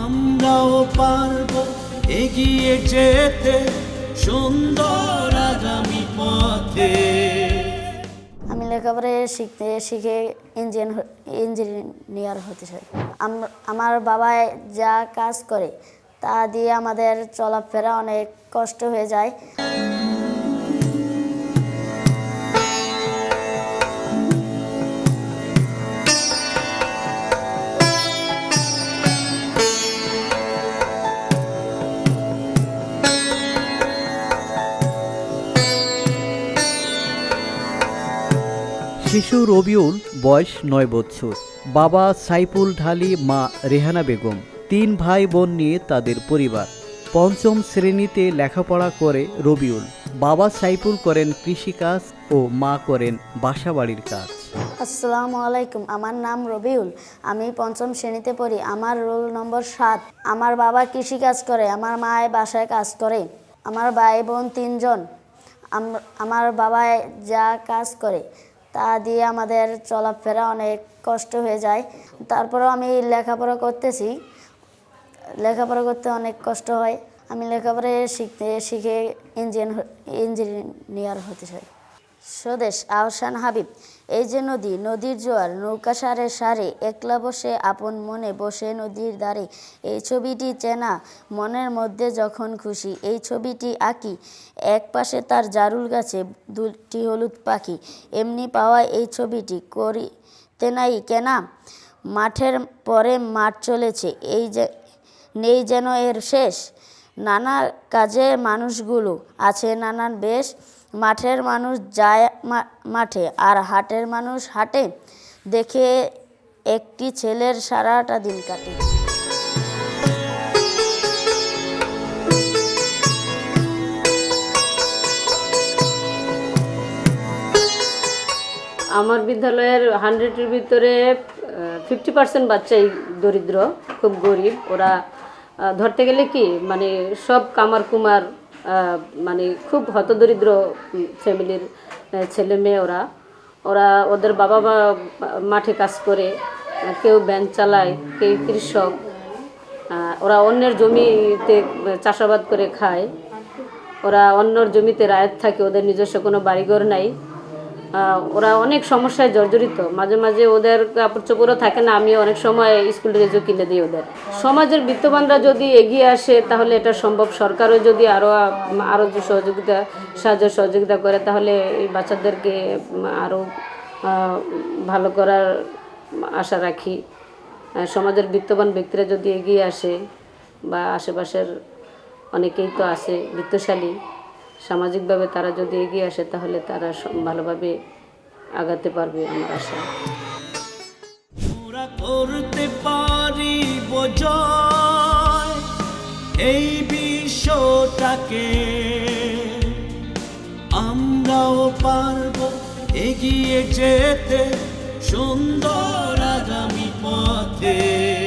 আমরাও পারব এগিয়ে যেতে সুন্দর আগামী পথে। আমি লেখাপড়া শিখতে শিখে ইঞ্জিন ইঞ্জিনিয়ার হতে চাই। আমার বাবা যা কাজ করে তা দিয়ে আমাদের চলাফেরা অনেক কষ্ট হয়ে যায়। শিশু রবিউল, বয়স নয় বছর। বাবা সাইফুল ঢালি, মা রেহানা বেগম। তিন ভাই বোন নিয়ে তাদের পরিবার। পঞ্চম শ্রেণীতে লেখাপড়া করে রবিউল। বাবা সাইফুল করেন কৃষিকাজ ও মা করেন বাসাবাড়ির কাজ। আসসালামু আলাইকুম, আমার নাম রবিউল। আমি পঞ্চম শ্রেণীতে পড়ি, আমার রোল নম্বর সাত। আমার বাবা কৃষিকাজ করে, আমার মায় বাসায় কাজ করে। আমার ভাই বোন তিনজন। আম- আমার বাবা যা কাজ করে। তা দিয়ে আমাদের চলাফেরা অনেক কষ্ট হয়ে যায়। তারপরেও আমি লেখাপড়া করতেছি। লেখাপড়া করতে অনেক কষ্ট হয়। আমি লেখাপড়া শিখতে, শিখে ইঞ্জিনিয়ার ইঞ্জিনিয়ার হতে চাই। স্বদেশ আহসান হাবিব, এই যে নদী, নদীর জোয়ার, নৌকা সারে সারে, একলা বসে আপন মনে বসে নদীর ধারে এই ছবিটি চেনা মনের মধ্যে যখন খুশি, এই ছবিটি আঁকি, এক পাশে তার জারুল গাছে, দুটি হলুদ পাখি, এমনি পাওয়া এই ছবিটি করি তেনাই কেনা, মাঠের পরে মাঠ চলেছে, এই যে, নেই যেন এর শেষ, নানা কাজে মানুষগুলো আছে নানান বেশ মাঠের মানুষ যায় মাঠে আর হাটের মানুষ হাটে। দেখে একটি ছেলের সারাটা দিন কাটে। আমার বিদ্যালয়ের হান্ড্রেডের ভিতরে ফিফটি পার্সেন্ট বাচ্চাই দরিদ্র, খুব গরিব। ওরা ধরতে গেলে কি মানে সব কামার কুমার মানে খুব হতদরিদ্র ফ্যামিলির ছেলে মেয়ে ওরা। ওরা ওদের বাবা মা, মাঠে কাজ করে কেউ ব্যান চালায়, কেউ কৃষক ওরা অন্যের জমিতে চাষাবাদ করে খায়। ওরা অন্যর জমিতে রায়ত থাকে, ওদের নিজস্ব কোনো বাড়িঘর নাই। ওরা অনেক সমস্যায় জর্জরিত। মাঝে মাঝে ওদের কাপড় চোপড়ও থাকে না আমি অনেক সময় স্কুল ড্রেসও কিনে দিই ওদের। সমাজের বিত্তবানরা যদি এগিয়ে আসে, তাহলে এটা সম্ভব। সরকারও যদি আরও আরও যে সহযোগিতা, সাহায্য সহযোগিতা করে, তাহলে এই বাচ্চাদেরকে আরও ভালো করার আশা রাখি। সমাজের বিত্তবান ব্যক্তিরা যদি এগিয়ে আসে, বা আশেপাশের অনেকেই তো আছে, বিত্তশালী সামাজিকভাবে তারা যদি এগিয়ে আসে, তাহলে তারা ভালোভাবে আগাতে পারবে আমার আশা। করতে পারি এই বিশ্বটাকে। আমরাও পারব এগিয়ে যেতে সুন্দর আগামী পথে।